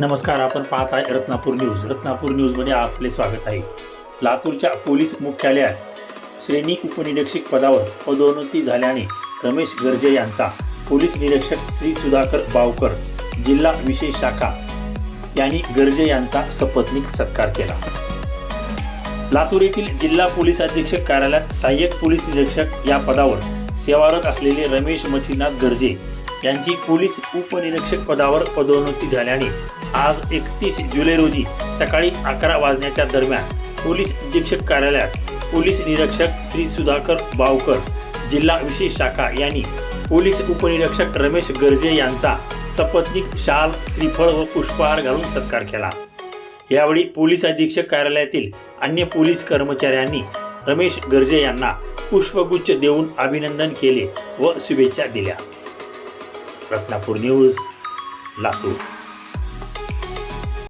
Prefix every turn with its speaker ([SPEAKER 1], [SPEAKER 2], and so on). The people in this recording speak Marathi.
[SPEAKER 1] नमस्कार आपण पाहत आहे रत्नापूर न्यूज. रत्नापूर न्यूजमध्ये आपले स्वागत आहे. लातूरच्या पोलीस मुख्यालयात श्रेणी उपनिरीक्षक पदावर पदोन्नती झाल्याने रमेश गर्जे यांचा पोलीस निरीक्षक श्री सुधाकर बावकर जिल्हा विशेष शाखा यांनी गर्जे यांचा सपत्नीक सत्कार केला. लातूर येथील जिल्हा पोलीस अधीक्षक कार्यालयात सहाय्यक पोलीस निरीक्षक या पदावर सेवारत असलेले रमेश मच्छीनाथ गर्जे यांची पोलीस उपनिरीक्षक पदावर पदोन्नती झाल्याने आज एकतीस जुलै रोजी सकाळी अकरा वाजण्याच्या दरम्यान पोलीस अधीक्षक कार्यालयात पोलीस निरीक्षक श्री सुधाकर बावकर जिल्हा विशेष शाखा यांनी पोलीस उपनिरीक्षक रमेश गर्जे यांचा सपत्नीक शाल श्रीफळ व पुष्पहार घालून सत्कार केला. यावेळी पोलीस अधीक्षक कार्यालयातील अन्य पोलीस कर्मचाऱ्यांनी रमेश गर्जे यांना पुष्पगुच्छ देऊन अभिनंदन केले व शुभेच्छा दिल्या. रत्नापूर न्यूज लातूर